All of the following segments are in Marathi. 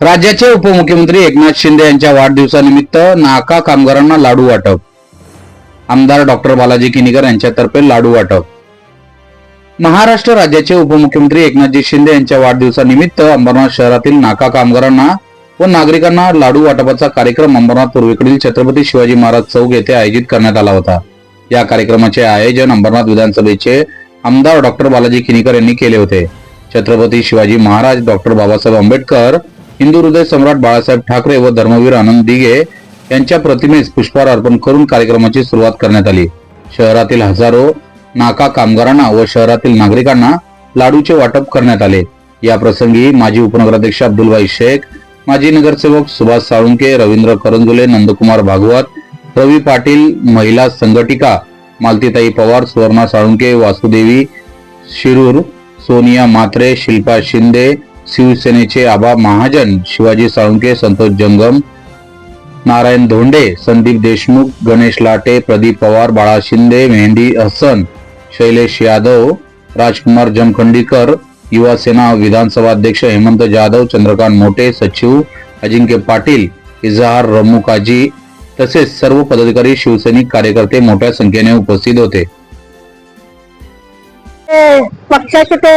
राज्याचे उपमुख्यमंत्री एकनाथ शिंदे यांच्या वाढदिवसानिमित्त नाका कामगारांना लाडू वाटप. आमदार डॉक्टर बालाजी किनीकर यांच्यातर्फे लाडू वाटप. महाराष्ट्र राज्याचे उपमुख्यमंत्री एकनाथजी शिंदे यांच्या वाढदिवसानिमित्त अंबरनाथ शहरातील नाका कामगारांना व नागरिकांना लाडू वाटपाचा कार्यक्रम अंबरनाथ पूर्वेकडील छत्रपती शिवाजी महाराज चौक येथे आयोजित करण्यात आला होता. या कार्यक्रमाचे आयोजन अंबरनाथ विधानसभेचे आमदार डॉक्टर बालाजी किनीकर यांनी केले होते. छत्रपती शिवाजी महाराज डॉक्टर बाबासाहेब आंबेडकर हिंदू हृदय सम्राट बाळासाहेब ठाकरे व धर्मवीर आनंद दिघे यांच्या प्रतिमेस पुष्पहार अर्पण करून कार्यक्रमाची सुरुवात करण्यात आली. शहरातील हजारो नाका कामगारांना व शहरातील नागरिकांना लाडूचे वाटप करण्यात आले. या प्रसंगी माजी उपनगराध्यक्ष अब्दुलभाई शेख माजी नगरसेवक सुभाष साळुंके रवींद्र करंजुले नंदकुमार भागवत रवी पाटील महिला संघटिका मालतीताई पवार सुवर्णा साळुंके वासुदेवी शिरूर सोनिया मात्रे शिल्पा शिंदे शिवसेनेचे आबा महाजन शिवाजी साळुंके संतोष जंगम नारायण धोंडे संदीप देशमुख गणेश लाटे प्रदीप पवार बाळा शिंदे मेहंदी हसन शैलेश यादव राजकुमार जमखंडीकर युवा सेना विधानसभा अध्यक्ष हेमंत जाधव चंद्रकांत मोटे सचिव अजिंक्य पाटील इजहार रमू काजी तसेच सर्व पदाधिकारी शिवसैनिक कार्यकर्ते मोठ्या संख्येने उपस्थित होते. पक्षाचे ते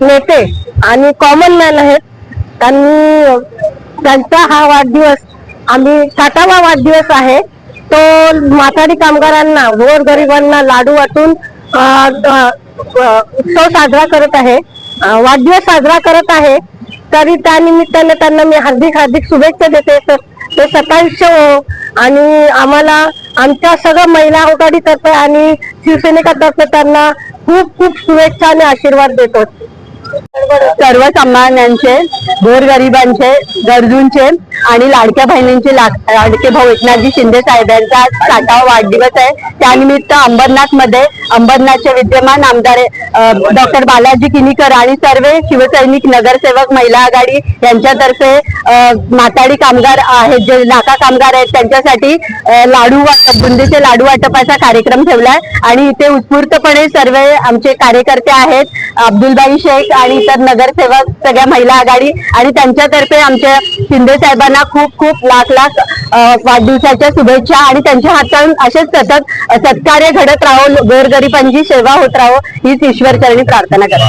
नेते आणि कॉमन मॅन आहेत. त्यांनी त्यांचा हा वाढदिवस आम्ही साठावा वाढदिवस आहे. तो माथाडी कामगारांना गोर गरिबांना लाडू वाटून उत्सव साजरा करत आहे. वाढदिवस साजरा करत आहे. तरी त्या निमित्ताने त्यांना मी हार्दिक हार्दिक शुभेच्छा देते. तर ते सतायुष्य हो आणि आम्हाला आमच्या सगळ्या महिला आघाडीतर्फे आणि शिवसेनेकातर्फे त्यांना खूप खूप शुभेच्छा आणि आशीर्वाद देतो. सर्वसामान्यांचे गोरगरिबांचे गरजूंचे आणि लाडक्या बहिणींचे लाडके भाऊ एकनाथजी शिंदे साहेबांचा आज साठावा वाढदिवस आहे. त्यानिमित्त अंबरनाथमध्ये अंबरनाथचे विद्यमान आमदार डॉक्टर बालाजी किनीकर आणि सर्व शिवसैनिक नगरसेवक महिला आघाडी यांच्यातर्फे माताडी कामगार आहेत जे नाका कामगार आहेत त्यांच्यासाठी लाडू वाटप बुंदीचे लाडू वाटपाचा कार्यक्रम ठेवलाय. आणि इथे उत्स्फूर्तपणे सर्व आमचे कार्यकर्ते आहेत अब्दुलबाई शेख आणि इतर नगरसेवक सगळ्या महिला आघाडी. आणि त्यांच्यातर्फे आमच्या शिंदे साहेबांना खूप खूप लाख लाख वाढदिवसाच्या शुभेच्छा आणि त्यांच्या हातातून असेच सतत सत्कार्य घडत राहो गोरगरिबांची सेवा होत राहो हीच ईश्वर चरणी प्रार्थना करा.